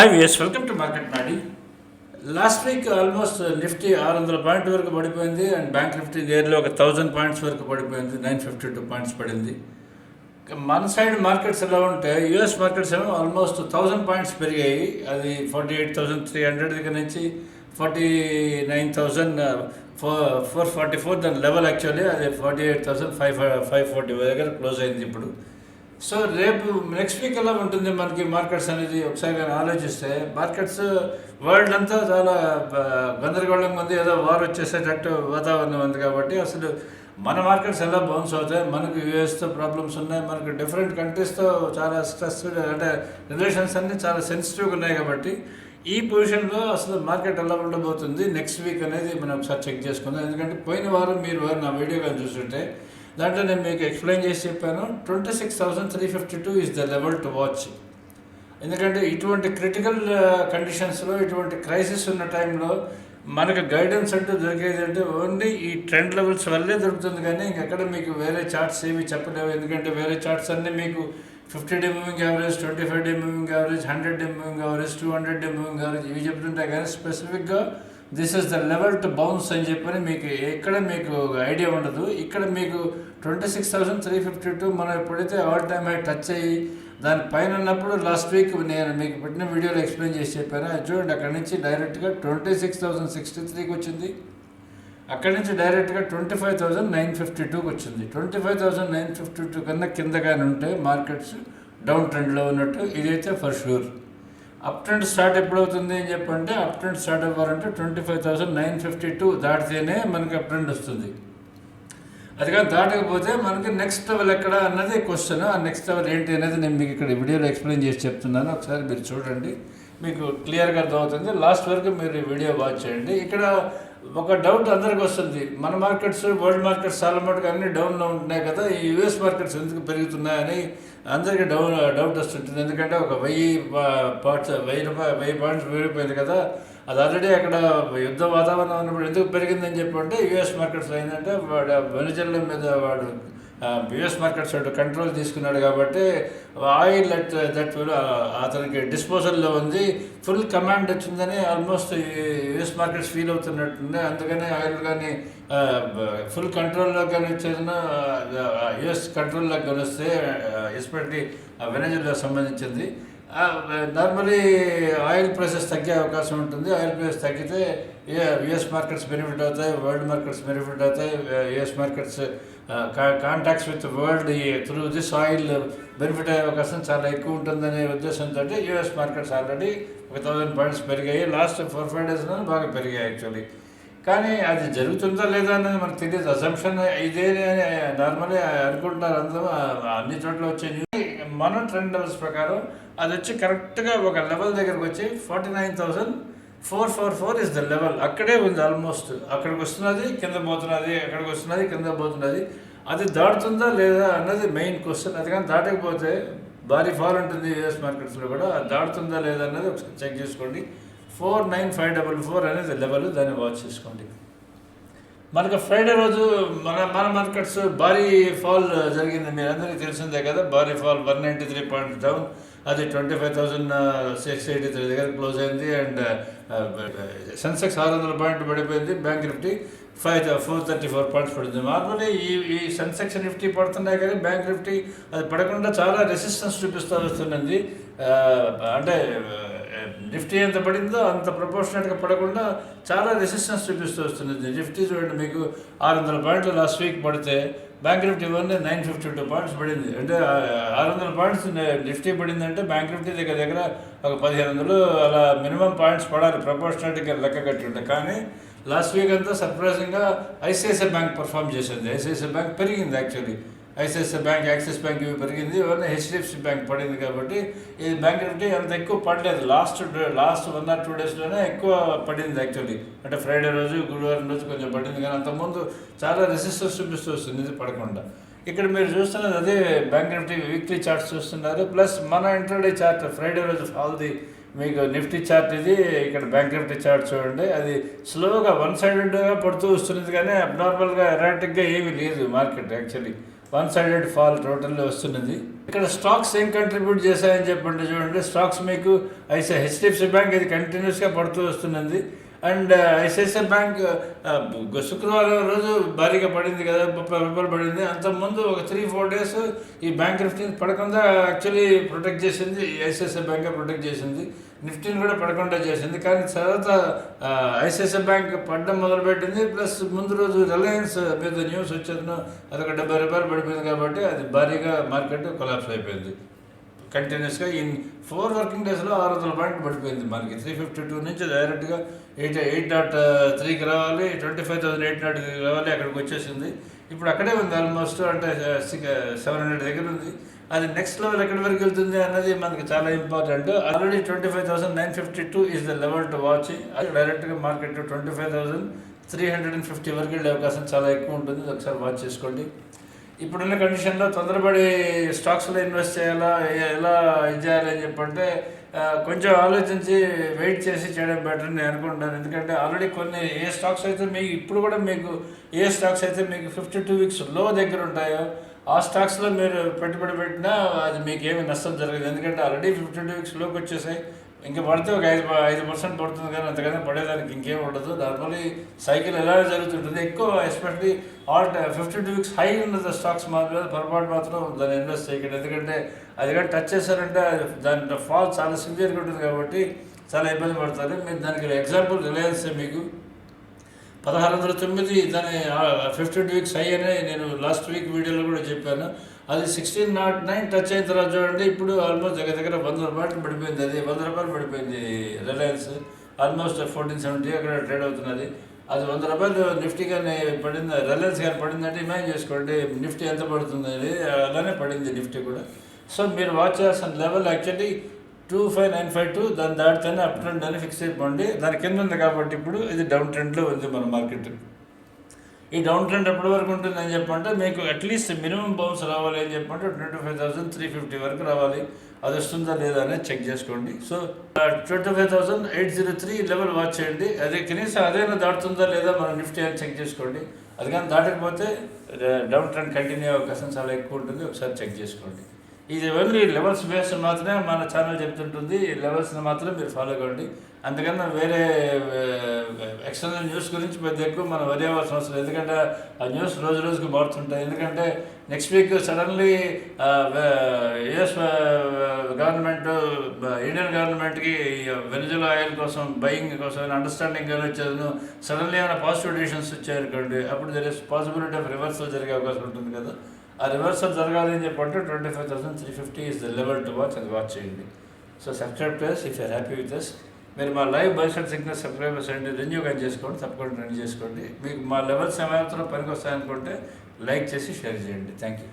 Hi ఎస్ welcome to market నాడి last week almost Nifty ఆరు వందల పాయింట్ వరకు పడిపోయింది అండ్ బ్యాంక్ నిఫ్టీ నియర్లీ ఒక థౌజండ్ పాయింట్స్ వరకు పడిపోయింది. నైన్ ఫిఫ్టీ టూ పాయింట్స్ పడింది మన సైడ్ మార్కెట్స్ ఎలా ఉంటే యూఎస్ మార్కెట్స్ ఏమో ఆల్మోస్ట్ థౌజండ్ పాయింట్స్ పెరిగాయి. అది forty eight thousand three hundred దగ్గర నుంచి forty nine thousand four four forty four దాని లెవెల్ యాక్చువల్లీ అది forty eight thousand five five forty దగ్గర క్లోజ్ అయింది ఇప్పుడు. సో రేపు నెక్స్ట్ వీక్ ఎలా ఉంటుంది మనకి మార్కెట్స్ అనేది? ఒకసారి కానీ ఆలోచిస్తే మార్కెట్స్ వరల్డ్ అంతా చాలా గందరగోళంగా ఉంది. ఏదో వార్ వచ్చేసేటట్టు వాతావరణం ఉంది కాబట్టి అసలు మన మార్కెట్స్ ఎలా బౌన్స్ అవుతాయి? మనకు యూఎస్తో ప్రాబ్లమ్స్ ఉన్నాయి. మనకు డిఫరెంట్ కంట్రీస్తో చాలా స్ట్రెస్ అంటే రిలేషన్స్ అన్నీ చాలా సెన్సిటివ్గా ఉన్నాయి కాబట్టి ఈ పొజిషన్లో అసలు మార్కెట్ ఎలా ఉండబోతుంది? నెక్స్ట్ వీక్ అనేది మనం ఒకసారి చెక్ చేసుకుందాం. ఎందుకంటే పోయిన వారం మీరు నా వీడియో కానీ చూస్తుంటే దాంట్లో నేను మీకు ఎక్స్ప్లెయిన్ చేసి చెప్పాను. Twenty six thousand three fifty two is the level to watch ఎందుకంటే ఇటువంటి క్రిటికల్ కండిషన్స్లో uh, ఇటువంటి క్రైసిస్ ఉన్న టైంలో మనకు గైడెన్స్ అంటూ దొరికేది అంటే ఓన్లీ ఈ ట్రెండ్ లెవెల్స్ వల్లే దొరుకుతుంది కానీ ఇంకెక్కడ మీకు వేరే చార్ట్స్ ఏమి చెప్పలేవు. ఎందుకంటే వేరే చార్ట్స్ అన్నీ మీకు fifty day moving average twenty five day moving average hundred day moving average two hundred day moving average ఇవి చెప్తుంటాయి. కానీ స్పెసిఫిక్గా this is the level to bounce అని చెప్పని మీకు ఎక్కడ మీకు ఐడియా ఉండదు. ఇక్కడ మీకు twenty six thousand three fifty two మనం ఎప్పుడైతే ఆల్ టైమ్ హై టచ్ అయ్యి దాని పైన ఉన్నప్పుడు లాస్ట్ వీక్ నేను మీకు పెట్టిన వీడియోలో ఎక్స్ప్లెయిన్ చేసి చెప్పాను. అది చూడండి అక్కడ నుంచి డైరెక్ట్గా ట్వంటీ సిక్స్ థౌసండ్ సిక్స్టీ త్రీకి వచ్చింది. అక్కడి నుంచి డైరెక్ట్గా twenty five thousand nine fifty టూకి వచ్చింది. Twenty five thousand nine fifty two కన్నా కిందగానే ఉంటే మార్కెట్స్ డౌన్ ట్రెండ్లో ఉన్నట్టు ఇదైతే for sure up trend start ఎప్పుడవుతుంది అని చెప్పంటే అప్ ట్రెండ్ స్టార్ట్ అవ్వాలంటే twenty five thousand nine fifty two దాటితేనే మనకి అప్ ట్రెండ్ వస్తుంది. అది కానీ దాటకపోతే మనకి నెక్స్ట్ లెవెల్ ఎక్కడ అన్నది క్వశ్చన్ ఆ నెక్స్ట్ లెవెల్ ఏంటి అనేది నేను మీకు ఇక్కడ వీడియోలో ఎక్స్ప్లెయిన్ చేసి చెప్తున్నాను. ఒకసారి మీరు చూడండి. మీకు క్లియర్గా అర్థమవుతుంది. లాస్ట్ వరకు మీరు ఈ వీడియో వాచ్ చేయండి. ఇక్కడ ఒక డౌట్ అందరికి వస్తుంది. మన మార్కెట్స్ వరల్డ్ మార్కెట్స్ చాలా మటుకు అన్ని డౌన్లో ఉంటున్నాయి కదా ఈ యుఎస్ మార్కెట్స్ ఎందుకు పెరుగుతున్నాయని అందరికీ డౌన్ డౌట్ వస్తుంటుంది. ఎందుకంటే ఒక వెయ్యి పార్ట్స్ వెయ్యి రూపాయలు వెయ్యి పాయింట్స్ పెరిగిపోయింది కదా. అది ఆల్రెడీ అక్కడ యుద్ధ వాతావరణం ఉన్నప్పుడు ఎందుకు పెరిగిందని చెప్పి అంటే యుఎస్ మార్కెట్స్లో ఏంటంటే వాడు వెనుజల్ల మీద వాడు యుఎస్ మార్కెట్స్ కంట్రోల్ తీసుకున్నాడు కాబట్టి ఆయిల్ దట్ దట్ అతనికి డిస్పోజల్లో ఉంది. ఫుల్ కమాండ్ వచ్చిందని ఆల్మోస్ట్ యుఎస్ మార్కెట్స్ ఫీల్ అవుతున్నట్టుంది. అందుకని ఆయిల్ కానీ ఫుల్ కంట్రోల్లో కానీ వచ్చేసిన యుఎస్ కంట్రోల్లోకి కానీ వస్తే ఎస్పెషల్లీ వెనజులా సంబంధించింది. నార్మలీ ఆయిల్ ప్రైసెస్ తగ్గే అవకాశం ఉంటుంది. ఆయిల్ ప్రైస్ తగ్గితే యుఎస్ మార్కెట్స్ బెనిఫిట్ అవుతాయి వరల్డ్ మార్కెట్స్ బెనిఫిట్ అవుతాయి US markets contacts with world through this oil benefit అయ్యే అవకాశం చాలా ఎక్కువ ఉంటుందనే ఉద్దేశంతో యుఎస్ మార్కెట్స్ ఆల్రెడీ ఒక థౌజండ్ పాయింట్స్ పెరిగాయి. లాస్ట్ ఫోర్ ఫైవ్ డేస్లో బాగా పెరిగాయి యాక్చువల్లీ. కానీ అది జరుగుతుందా లేదా అనేది మనకు తెలియదు. అసంప్షన్ ఇదే నార్మలీ అనుకుంటున్నారు అందరూ. అన్ని చోట్ల వచ్చే మనం మన ట్రెండ్ లెవెల్స్ ప్రకారం అది వచ్చి కరెక్ట్గా ఒక లెవెల్ దగ్గరకు వచ్చి forty nine thousand four four four is the level. అక్కడే ఉంది ఆల్మోస్ట్. అక్కడికి వస్తున్నది కింద పోతున్నది అక్కడికి వస్తున్నది కింద పోతున్నది. అది దాటుతుందా లేదా అన్నది మెయిన్ క్వశ్చన్ అది కానీ దాటకపోతే భారీ ఫాల్ ఉంటుంది యూఎస్ మార్కెట్స్లో కూడా. అది దాటుతుందా లేదా అన్నది ఒకసారి చెక్ చేసుకోండి. Four nine five double four అనేది లెవెల్ దాన్ని వాచ్ చేసుకోండి. మనకు ఫ్రైడే రోజు మన మన మార్కెట్స్ భారీ ఫాల్ జరిగింది. మీరు అందరికీ తెలిసిందే కదా భారీ fall one ninety three point down అది twenty five thousand six eighty three దగ్గర క్లోజ్ అయింది. అండ్ సెన్సెక్స్ ఆరు వందల పాయింట్ పడిపోయింది. Bank Nifty five four thirty four points పడింది. నార్మల్లీ ఈ ఈ సెన్సెక్స్ నిఫ్టీ పడుతున్నాయి కానీ బ్యాంక్ నిఫ్టీ అది పడకుండా చాలా రెసిస్టెన్స్ చూపిస్తూ వస్తున్నది అంటే నిఫ్టీ ఎంత పడిందో అంత ప్రపోర్షనేట్గా పడకుండా చాలా రెసిస్టెన్స్ చూపిస్తూ వస్తుంది నిఫ్టీ చూడండి మీకు ఆరు వందల పాయింట్లు లాస్ట్ వీక్ పడితే bank Nifty one nine fifty two points పడింది. అంటే ఆరు వందల పాయింట్స్ నిఫ్టీ పడింది అంటే బ్యాంక్ నిఫ్టీ దగ్గర దగ్గర ఒక పదిహేను వందలు అలా మినిమం పాయింట్స్ పడాలి. ప్రపోర్షనేట్గా లెక్క కట్టి ఉంటే. కానీ లాస్ట్ వీక్ అంతా సర్ప్రైజింగ్గా ఐసిఐసిఐ బ్యాంక్ పర్ఫామ్ చేసింది. ఐసిఐసిఐ బ్యాంక్ పెరిగింది actually ICICI bank Axis bank ఇవి పెరిగింది. ఇవన్నీ హెచ్డిఎఫ్సి బ్యాంక్ పడింది కాబట్టి ఈ బ్యాంక్ నిఫ్టీ అంత ఎక్కువ పడలేదు. Last last one or two డేస్లోనే ఎక్కువ పడింది యాక్చువల్లీ. అంటే ఫ్రైడే రోజు గురువారం రోజు కొంచెం పడింది. కానీ అంతకుముందు చాలా రెసిస్టెన్స్ చూపిస్తూ వస్తుంది. ఇది పడకుండా. ఇక్కడ మీరు చూస్తున్నది అదే బ్యాంక్ నిఫ్టీ వీక్లీ చార్ట్స్ చూస్తున్నారు. ప్లస్ మన ఇంటర్డే చార్ట్ ఫ్రైడే రోజు ఆల్ది మీకు నిఫ్టీ చార్ట్ ఇది. ఇక్కడ బ్యాంక్ నిఫ్టీ చార్ట్ చూడండి. అది స్లోగా వన్ సైడెడ్గా పడుతూ వస్తున్నది. కానీ అబ్నార్మల్గా ఎరాటిక్గా ఏమీ లేదు market actually. One sided fall totally వస్తున్నది. ఇక్కడ స్టాక్స్ ఏం కంట్రిబ్యూట్ చేశాయని చెప్పండి చూడండి స్టాక్స్ మీకు ఐసీ హెచ్డిఎఫ్సి బ్యాంక్ ఇది కంటిన్యూస్గా పడుతూ వస్తున్నది. And uh, ICICI bank uh, uh, శుక్రవారం రోజు భారీగా పడింది కదా ముప్పై రూపాయలు పడింది. అంతకుముందు ఒక త్రీ ఫోర్ డేస్ ఈ బ్యాంక్ నిఫ్టీని పడకుండా యాక్చువల్లీ ప్రొటెక్ట్ చేసింది ఐసిఐసిఐ బ్యాంకే ప్రొటెక్ట్ చేసింది. నిఫ్టీని కూడా పడకుండా చేసింది. కానీ తర్వాత ఐసిఐసిఐ బ్యాంక్ పడడం మొదలుపెట్టింది. ప్లస్ ముందు రోజు రిలయన్స్ మీద న్యూస్ వచ్చేది అదొక డెబ్బై రూపాయలు పడిపోయింది కాబట్టి అది భారీగా మార్కెట్ కొలాప్స్ అయిపోయింది. కంటిన్యూస్గా ఇన్ ఫోర్ వర్కింగ్ డేస్లో ఆరు వందల పాయింట్ పడిపోయింది మనకి. త్రీ ఫిఫ్టీ టూ నుంచి డైరెక్ట్గా ఎయిట్ ఎయిట్ నాట్ త్రీకి రావాలి twenty five thousand eight naught రావాలి అక్కడికి వచ్చేసింది. ఇప్పుడు అక్కడే ఉంది ఆల్మోస్ట్ అంటే uh, సెవెన్ హండ్రెడ్ uh, దగ్గర ఉంది. అది నెక్స్ట్ లెవెల్ ఎక్కడి వరకు వెళ్తుంది అన్నది మనకి చాలా important already twenty five thousand nine fifty two is the level to watch అది డైరెక్ట్గా market twenty five thousand three hundred and fifty వరకు వెళ్ళే అవకాశం చాలా ఎక్కువ ఉంటుంది. ఒకసారి వాచ్ చేసుకోండి. ఇప్పుడున్న కండిషన్లో తొందరపడి స్టాక్స్లో ఇన్వెస్ట్ చేయాలా ఎలా ఇది చేయాలి అని చెప్పంటే కొంచెం ఆలోచించి వెయిట్ చేసి చేయడం బెటర్ నేను అనుకుంటాను ఎందుకంటే ఆల్రెడీ కొన్ని ఏ స్టాక్స్ అయితే మీకు ఇప్పుడు కూడా మీకు ఏ స్టాక్స్ అయితే మీకు ఫిఫ్టీ టూ వీక్స్లో దగ్గర ఉంటాయో ఆ స్టాక్స్లో మీరు పెట్టుబడి పెట్టినా అది మీకు ఏమి నష్టం జరగదు. ఎందుకంటే ఆల్రెడీ ఫిఫ్టీ టూ వీక్స్లోకి వచ్చేసాయి ఇంకా పడితే ఒక ఐదు ఐదు పర్సెంట్ పడుతుంది కానీ అంతకన్నా పడేదానికి ఇంకేం ఉండదు. నార్మల్లీ సైకిల్ ఎలా జరుగుతుంటుంది? ఎక్కువ especially all fifty two weeks high ఉన్న స్టాక్స్ మాత్రం పొరపాటు మాత్రం దాన్ని ఇన్వెస్ట్ చేయకండి. ఎందుకంటే అది కానీ టచ్ చేశారంటే దాని ఫాల్ చాలా సివియర్గా ఉంటుంది కాబట్టి చాలా ఇబ్బంది పడతారు. మీరు దానికి ఎగ్జాంపుల్ రిలయన్స్ మీకు. పదహారు వందల తొమ్మిది దాని ఫిఫ్టీ టూ వీక్స్ హై అనే నేను లాస్ట్ వీక్ వీడియోలో కూడా చెప్పాను. అది సిక్స్టీన్ నాట్ నైన్ టచ్ అయిన తర్వాత చూడండి ఇప్పుడు ఆల్మోస్ట్ దగ్గర దగ్గర వంద రూపాయలు పడిపోయింది అది. వంద రూపాయలు పడిపోయింది రిలయన్స్ ఆల్మోస్ట్ ఫోర్టీన్ సెవెంటీ అక్కడ ట్రేడ్ అవుతున్నది. అది వంద రూపాయలు నిఫ్టీ కానీ పడింది. రిలయన్స్ కానీ పడిందంటే ఇమాజిన్ చేసుకోండి నిఫ్టీ ఎంత పడుతుంది అది అలానే పడింది నిఫ్టీ కూడా. సో మీరు వాచ్ చేయాల్సిన level actually two five nine five two దాన్ని దాటితేనే అప్ ట్రెండ్ అని ఫిక్స్ అయిపోండి. దాని కింద ఉంది కాబట్టి ఇప్పుడు ఇది డౌన్ ట్రెండ్లో ఉంది మన మార్కెట్ ఈ డౌన్ ట్రెండ్ ఎప్పటి వరకు ఉంటుంది అని చెప్పంటే మీకు అట్లీస్ట్ మినిమం బౌన్స్ రావాలి అని చెప్పంటే twenty five thousand three fifty వరకు రావాలి. అది వస్తుందా లేదా అనేది చెక్ చేసుకోండి. So twenty five thousand eight zero three level watch చేయండి. అదే కనీసం అదైనా దాటుతుందా లేదా మనం నిఫ్టీ అని చెక్ చేసుకోండి. అది కానీ దాటకపోతే డౌన్ ట్రెండ్ కంటిన్యూ అవకాశం చాలా ఎక్కువ ఉంటుంది. ఒకసారి చెక్ చేసుకోండి. ఇది ఓన్లీ లెవెల్స్ బేస్డ్ మాత్రమే మన ఛానల్ చెప్తుంటుంది. ఈ లెవెల్స్ని మాత్రం మీరు ఫాలో కండి అందుకన్నా వేరే ఎక్స్టర్నల్ న్యూస్ గురించి పెద్ద ఎక్కువ మనం వరి అవ్వాల్సిన అవసరం ఎందుకంటే ఆ న్యూస్ రోజు రోజుకి మారుతుంటాయి. ఎందుకంటే next week suddenly US government Indian గవర్నమెంట్కి వెనిజులా ఆయిల్ కోసం బయింగ్ కోసం అండర్స్టాండింగ్ వచ్చేది సడన్లీ ఏమైనా పాజిటివ్ డిసిషన్స్ వచ్చాయనుకోండి అప్పుడు there is possibility of reversal జరిగే అవకాశం ఉంటుంది కదా. ఆ రివర్సల్ జరగాలి అని చెప్పంటే twenty five thousand three fifty is the level to watch అది వాచ్ చేయండి. So subscribe please if you're happy with us మీరు మా లైవ్ బైసెట్ సిగ్నల్ సబ్స్క్రైబర్స్ అండి రెన్యూ కానీ చేసుకోండి తప్పకుండా రెన్యూ చేసుకోండి. మీకు మా లెవెల్స్ ఏమైనా పనికి వస్తాయనుకుంటే లైక్ చేసి షేర్ చేయండి. Thank you